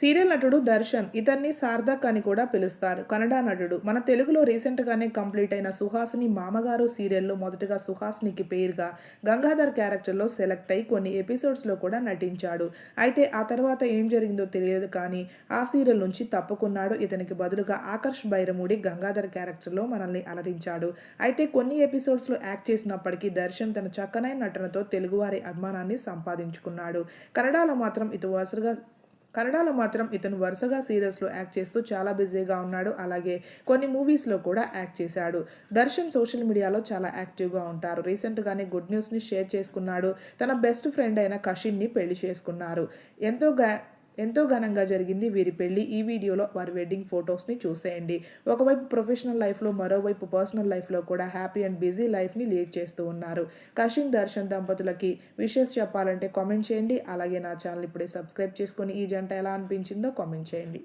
Serial నటుడు దర్శన్ ఇతన్ని సార్థక్ అని కూడా పిలుస్తారు. కన్నడ నటుడు. మన తెలుగులో రీసెంట్గానే కంప్లీట్ అయిన సుహాసిని మామగారు సీరియల్లో మొదటగా సుహాసినికి పేరుగా గంగాధర్ క్యారెక్టర్లో సెలెక్ట్ అయి కొన్ని ఎపిసోడ్స్లో కూడా నటించాడు. అయితే ఆ తర్వాత ఏం జరిగిందో తెలియదు కానీ ఆ సీరియల్ నుంచి తప్పుకున్నాడు. ఇతనికి బదులుగా ఆకర్ష్ బైరముడి గంగాధర్ క్యారెక్టర్లో మనల్ని అలరించాడు. అయితే కొన్ని ఎపిసోడ్స్లో యాక్ట్ చేసినప్పటికీ దర్శన్ తన చక్కనైన నటనతో తెలుగువారి అభిమానాన్ని సంపాదించుకున్నాడు. కన్నడలో మాత్రం ఇటు వరుసగా కన్నడలో మాత్రం ఇతను వరుసగా సీరియల్స్లో యాక్ట్ చేస్తూ చాలా బిజీగా ఉన్నాడు. అలాగే కొన్ని మూవీస్లో కూడా యాక్ట్ చేశాడు. దర్శన్ సోషల్ మీడియాలో చాలా యాక్టివ్గా ఉంటారు. రీసెంట్గానే గుడ్ న్యూస్ని షేర్ చేసుకున్నాడు. తన బెస్ట్ ఫ్రెండ్ అయిన కషిన్ని పెళ్ళి చేసుకున్నారు. ఎంతో ఎంతో ఘనంగా జరిగింది వీరి పెళ్ళి ఈ వీడియోలో వారి వెడ్డింగ్ ఫొటోస్ని చూసేయండి. ఒకవైపు ప్రొఫెషనల్ లైఫ్లో మరోవైపు పర్సనల్ లైఫ్లో కూడా హ్యాపీ అండ్ బిజీ లైఫ్ని లీడ్ చేస్తూ ఉన్నారు. కషిన్ దర్శన్ దంపతులకి విషెస్ చెప్పాలంటే కామెంట్ చేయండి. అలాగే నా ఛానల్ ఇప్పుడే సబ్స్క్రైబ్ చేసుకొని ఈ జంట ఎలా అనిపించిందో కామెంట్ చేయండి.